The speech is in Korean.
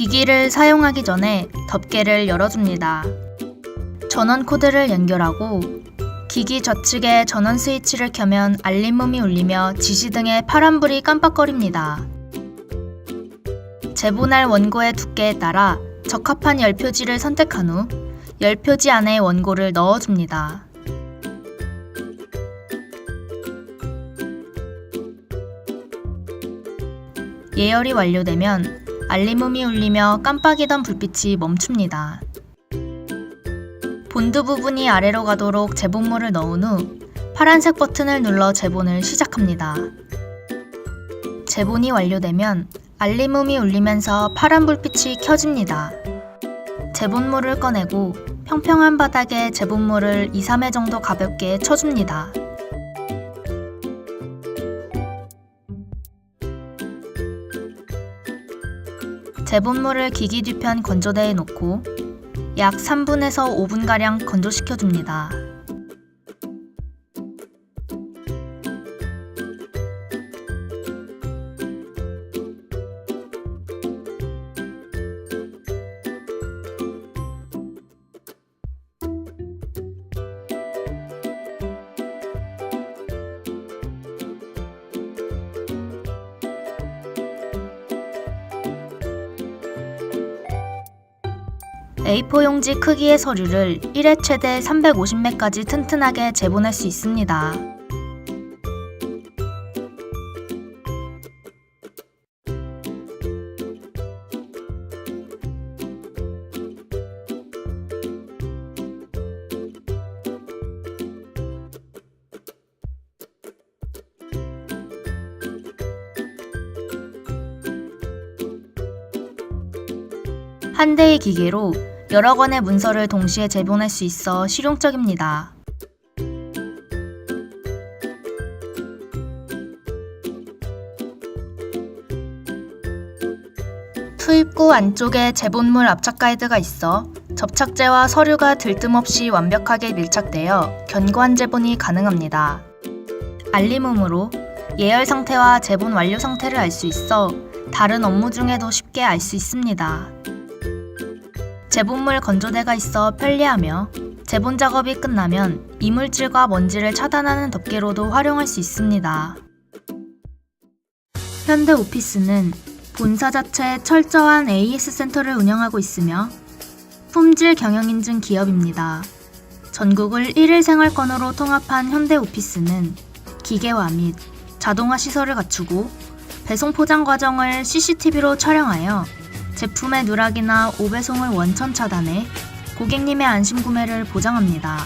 기기를 사용하기 전에 덮개를 열어줍니다. 전원 코드를 연결하고 기기 좌측에 전원 스위치를 켜면 알림음이 울리며 지시등의 파란불이 깜빡거립니다. 재본할 원고의 두께에 따라 적합한 열 표지를 선택한 후 열 표지 안에 원고를 넣어줍니다. 예열이 완료되면 알림음이 울리며 깜빡이던 불빛이 멈춥니다. 본드 부분이 아래로 가도록 재본물을 넣은 후 파란색 버튼을 눌러 재본을 시작합니다. 재본이 완료되면 알림음이 울리면서 파란 불빛이 켜집니다. 재본물을 꺼내고 평평한 바닥에 재본물을 2, 3회 정도 가볍게 쳐줍니다. 재본물을 기기 뒤편 건조대에 놓고 약 3분에서 5분가량 건조시켜줍니다. A4 용지 크기의 서류를 1회 최대 350매까지 튼튼하게 재본할 수 있습니다. 한 대의 기계로 여러 건의 문서를 동시에 재본할 수 있어 실용적입니다. 투입구 안쪽에 재본물 압착 가이드가 있어 접착제와 서류가 들뜸없이 완벽하게 밀착되어 견고한 재본이 가능합니다. 알림음으로 예열 상태와 재본 완료 상태를 알 수 있어 다른 업무 중에도 쉽게 알 수 있습니다. 재본물 건조대가 있어 편리하며 재본 작업이 끝나면 이물질과 먼지를 차단하는 덮개로도 활용할 수 있습니다. 현대 오피스는 본사 자체에 철저한 AS 센터를 운영하고 있으며 품질 경영 인증 기업입니다. 전국을 1일 생활권으로 통합한 현대 오피스는 기계화 및 자동화 시설을 갖추고 배송 포장 과정을 CCTV로 촬영하여 제품의 누락이나 오배송을 원천 차단해 고객님의 안심 구매를 보장합니다.